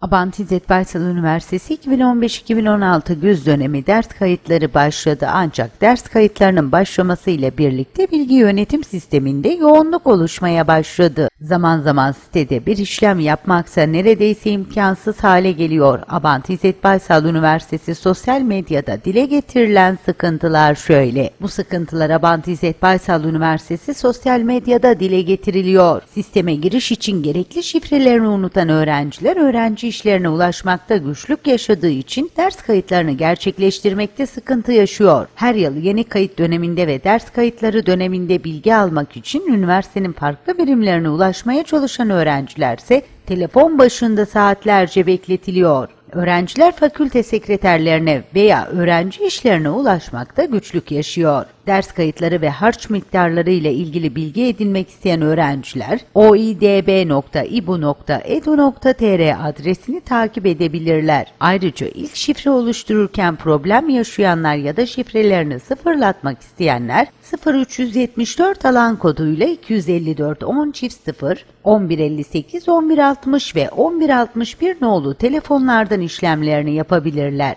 Abant İzzet Baysal Üniversitesi 2015-2016 güz dönemi ders kayıtları başladı ancak ders kayıtlarının başlaması ile birlikte bilgi yönetim sisteminde yoğunluk oluşmaya başladı. Zaman zaman sitede bir işlem yapmaksa neredeyse imkansız hale geliyor. Abant İzzet Baysal Üniversitesi sosyal medyada dile getirilen sıkıntılar şöyle. Bu sıkıntılar Abant İzzet Baysal Üniversitesi sosyal medyada dile getiriliyor. Sisteme giriş için gerekli şifrelerini unutan öğrenciler öğrenci işlerine ulaşmakta güçlük yaşadığı için ders kayıtlarını gerçekleştirmekte sıkıntı yaşıyor. Her yıl yeni kayıt döneminde ve ders kayıtları döneminde bilgi almak için üniversitenin farklı birimlerine ulaşmaya çalışan öğrencilerse telefon başında saatlerce bekletiliyor. Öğrenciler fakülte sekreterlerine veya öğrenci işlerine ulaşmakta güçlük yaşıyor. Ders kayıtları ve harç miktarları ile ilgili bilgi edinmek isteyen öğrenciler oidb.ibu.edu.tr adresini takip edebilirler. Ayrıca ilk şifre oluştururken problem yaşayanlar ya da şifrelerini sıfırlatmak isteyenler 0374 alan koduyla 254 10 çift 0 1158 1160 ve 1161 nolu telefonlardan işlemlerini yapabilirler.